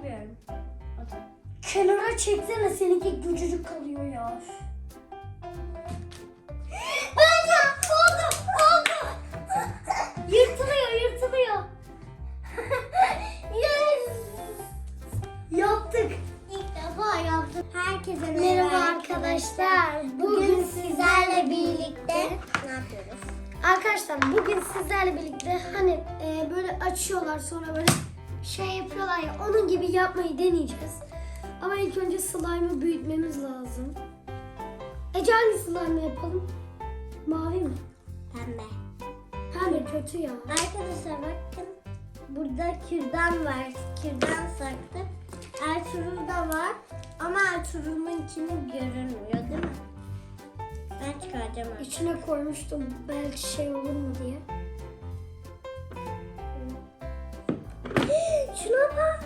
Otur. Kenara çeksene seninki küçücük kalıyor ya. Oldu, oldu, oldu. Yırtılıyor, yırtılıyor. yes. Yaptık. İlk defa yaptım. Herkese Merhaba arkadaşlar. Bugün sizlerle birlikte ne yapıyoruz? Arkadaşlar bugün sizlerle birlikte hani e, böyle açıyorlar sonra böyle şey yapıyorlar ya onun gibi yapmayı deneyeceğiz. Ama ilk önce slime'ı büyütmemiz lazım. Ece hangi slime yapalım? Mavi mi? Pembe. Pembe kötü ya. Arkadaşlar bakın. Burada kürdan var. Kürdan saklı. Ertuğrul da var. Ama Ertuğrul'un içini görünmüyor değil mi? Ben çıkaracağım artık. İçine koymuştum belki şey olur mu diye. Şuna bak.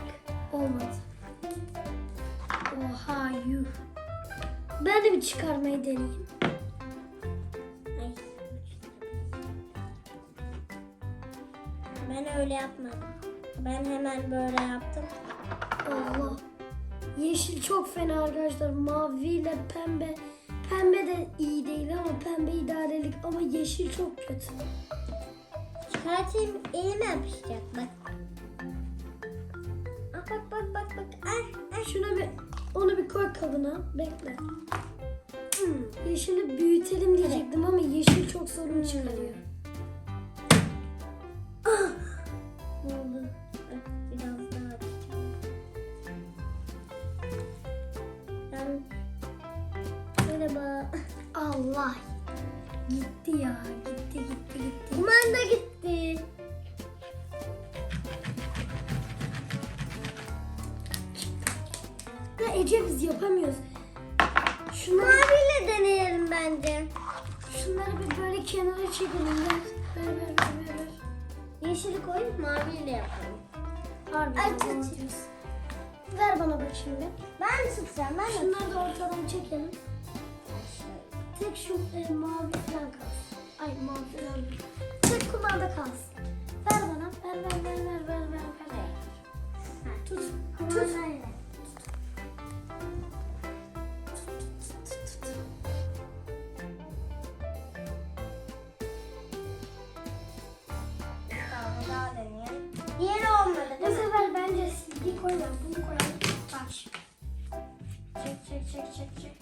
Olmadı. Oha yuh. Ben de bir çıkarmayı deneyeyim. Ben öyle yapmadım. Ben hemen böyle yaptım. Allah. Yeşil çok fena arkadaşlar. Maviyle pembe. Pembe de iyi değil ama pembe idarelik ama yeşil çok kötü. Çıkartayım elime yapışacak bak. Koy kabına. Bekle. Hmm, yeşili büyütelim diyecektim ama yeşil çok sorun çıkarıyor. Merhaba. Allah. Gitti ya. Gitti gitti gitti. Kumanda gitti. Ece biz yapamıyoruz. Şunları, Maviyle deneyelim bence. şunları bir böyle kenara çekelim. Ver ver ver ver. Yeşili koyup maviyle yapalım. Harbi Ay, tut. Ver bana bakayım bir. Ben de tutacağım. Ben Şunları da ortadan çekelim. Tek şu e, mavi falan kalsın. Ay mavi falan. Tek kumanda kalsın. Ver bana. Ver ver ver ver ver ver. ver. Tut. Kumandayla. Tut, Çek çek çek.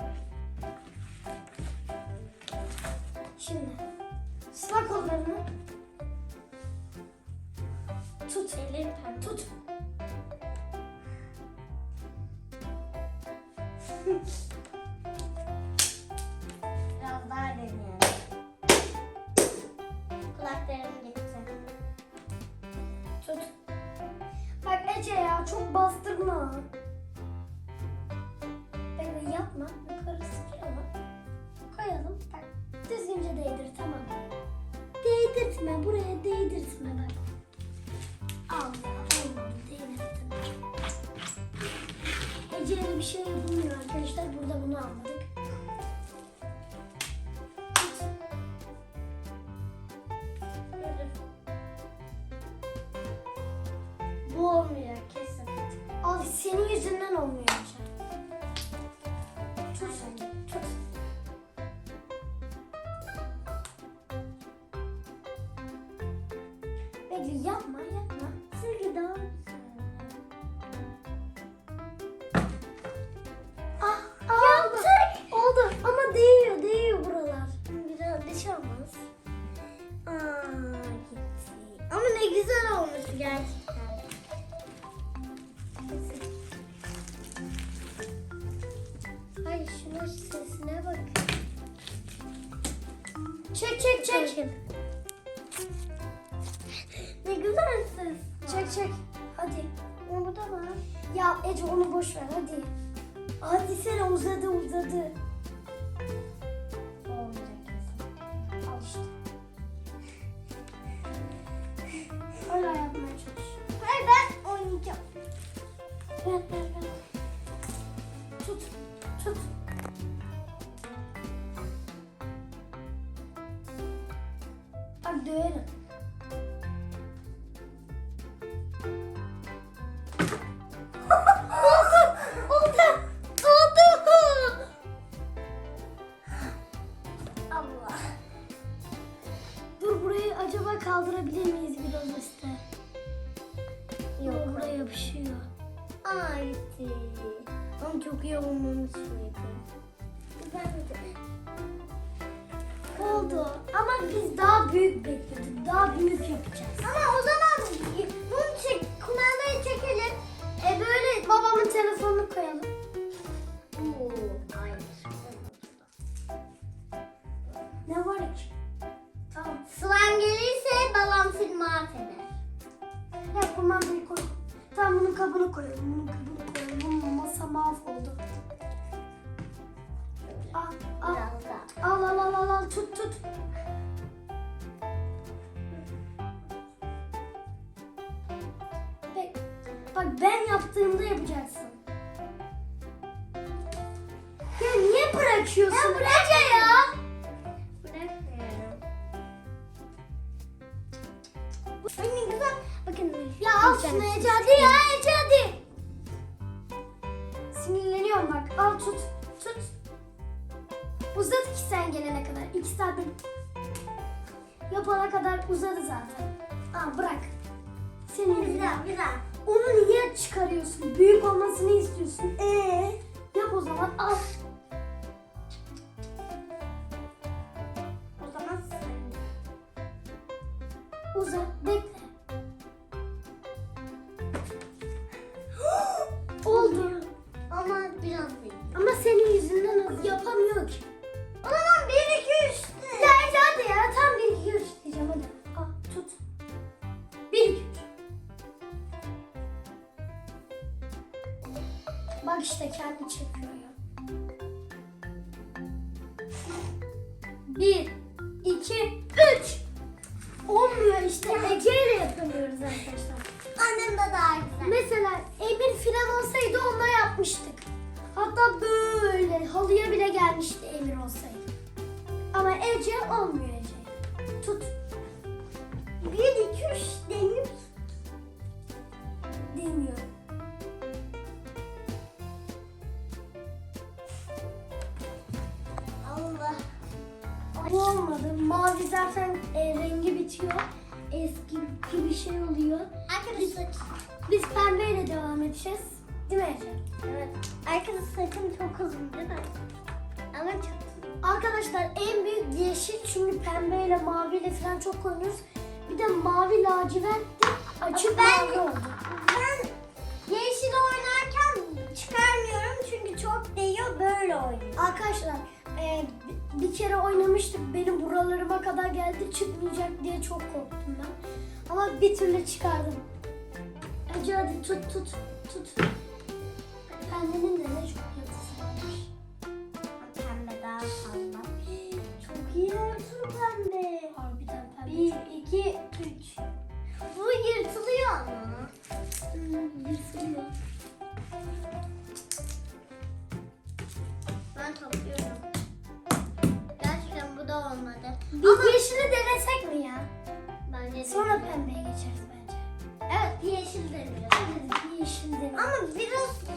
Şimdi. Sıla kollarını. Tut. Ellerim Tut. Değdirtme. Buraya değdirtme bak. Allah olmadı değdirtme. Ece'ye bir şey yapılmıyor arkadaşlar. Burada bunu anladık. Bu olmuyor kesin. Al senin yüzünden olmuyor Yapma Ne güzel ses. Çek çek. Hadi. Ama bu da var. Ya Ece onu boş ver hadi. Hadi sen uzadı uzadı. Olmayacak kesin. Al ben oynayacağım. Ver. Tut. Tut. Bak döverim. kaldırabilir miyiz biraz üstte? Yok. Buraya yapışıyor. Ay. Ama çok iyi olmamız gerekiyor. Oldu. Ama biz daha büyük bekledik. Daha büyük yapacağız. Ama o zaman bak ben yaptığımda yapacaksın. Ya niye bırakıyorsun? Ya bırak ya. Bırakmıyorum. Ay ne güzel. Bakın. Ya al şunu Ece hadi ya Ece hadi. Sinirleniyorum bak. Al tut. Tut. Uzadı ki sen gelene kadar. İki saat bir- yapana kadar uzadı zaten. Al bırak. Senin yüzünden. Güzel güzel. Onu niye çıkarıyorsun? Büyük olmasını istiyorsun. Ee, yap o zaman al. Bak işte kendi çekiyor ya. 1 2 3 Olmuyor işte. Ece ile yapamıyoruz arkadaşlar. Annem de daha güzel. Mesela Emir filan olsaydı onunla yapmıştık. Hatta böyle halıya bile gelmişti Emir olsaydı. Ama Ece olmuyor Ece. Tut. 1 2 3 denir. Demiyorum. Pembeyle devam edeceğiz. Değil mi Ece? Evet. Arkadaşlar saçım çok uzun değil mi? Ama çok Arkadaşlar en büyük yeşil çünkü pembeyle maviyle falan çok oynuyoruz. Bir de mavi lacivertti. Açık Ben- mavi oldu. Ben yeşil oynarken çıkarmıyorum çünkü çok değiyor böyle oynuyorum. Arkadaşlar e, bir kere oynamıştık. Benim buralarıma kadar geldi. Çıkmayacak diye çok korktum ben. Ama bir türlü çıkardım. Ece hadi tut tut tut. Pembenin de ne çok varmış. Pembe daha fazla. Çok iyi olsun pembe. Harbiden pembe. 1, 2, 3. Bu yırtılıyor ama. Hmm, yırtılıyor. Ben topluyorum. Gerçekten bu da olmadı. Bir yeşili denesek mi ya? Bence Sonra pembeye geçeriz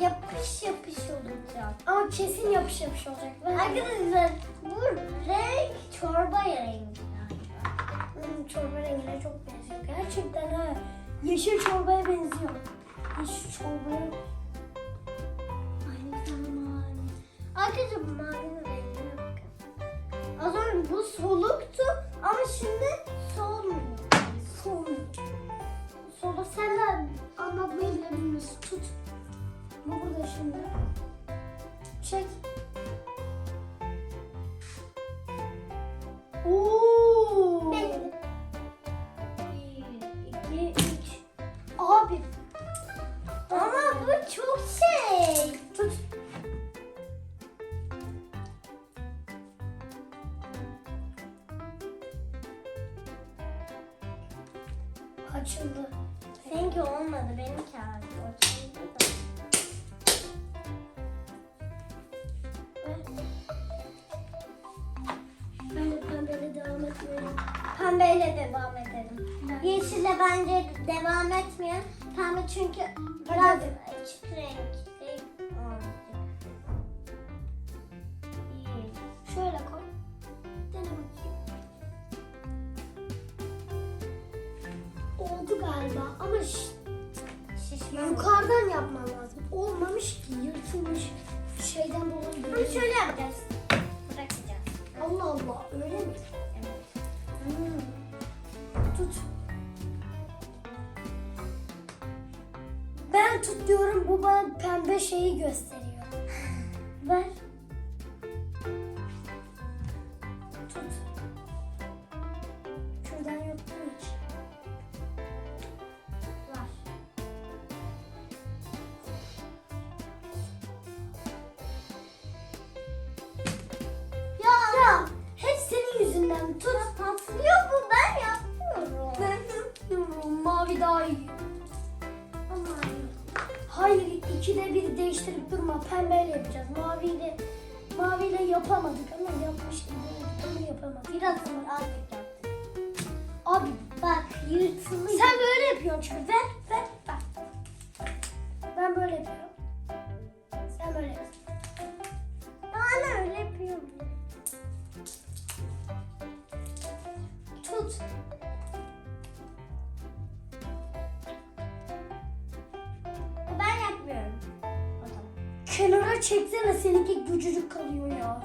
yapış yapış olacak. Ama kesin yapış yapış olacak. Arkadaşlar bu renk çorba rengi. Hmm, çorba rengine çok benziyor. Gerçekten ha. Yeşil çorbaya benziyor. Yeşil çorbaya. Aynı zaman. Arkadaşlar bu mavinin rengine bakın. O zaman bu soluktu ama şimdi solmuyor. Solmuyor. Sola sen de bile bilmiyorsun. Tut. Şimdi. Çek. Oo. Bekle. Bir, iki, üç. Abi. Ama bu çok şey. Tut. Açıldı. Seninki olmadı benimki abi. Pembeyle devam edelim. Yeşille bence devam etmeyen. Pembe çünkü biraz açık. İyi. Şöyle koy. Dene bakayım. Oldu galiba ama Şişman kenardan yapman lazım. Olmamış ki yırtılmış şeyden dolayı. Böyle. şöyle yapacağız. Tut diyorum bu bana pembe şeyi gösteriyor. Değiştirip durma. Pembeyle yapacağız. Maviyle maviyle yapamadık ama yapmış gibi ama yapamadık. biraz azıcık yaptık. Abi Bak yırtılıyor. sen böyle yapıyorsun çünkü. Ver ver bak. Ben böyle yapıyorum. Kenara çeksene seninki küçücük kalıyor ya.